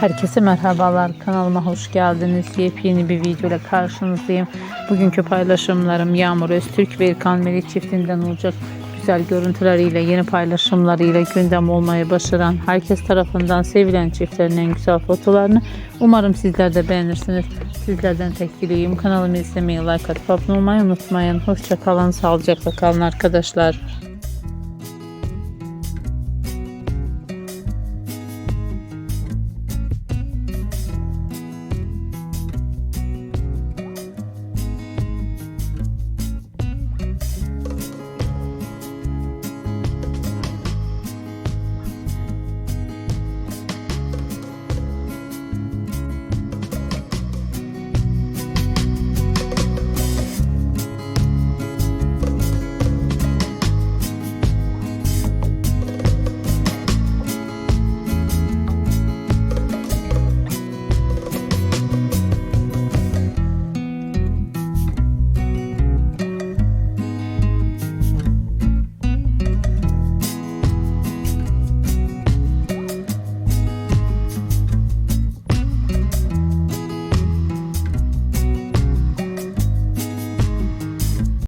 Herkese merhabalar. Kanalıma hoş geldiniz. Yepyeni bir video ile karşınızdayım. Bugünkü paylaşımlarım Yağmur Öztürk ve İlkan Melih çiftinden olacak. Güzel görüntüleriyle, yeni paylaşımlarıyla gündem olmayı başaran, herkes tarafından sevilen çiftlerin en güzel fotolarını umarım sizler de beğenirsiniz. Sizlerden tek dileğim kanalımı izlemeyi, like atıp abone olmayı unutmayın. Hoşçakalın, sağlıcakla kalın arkadaşlar.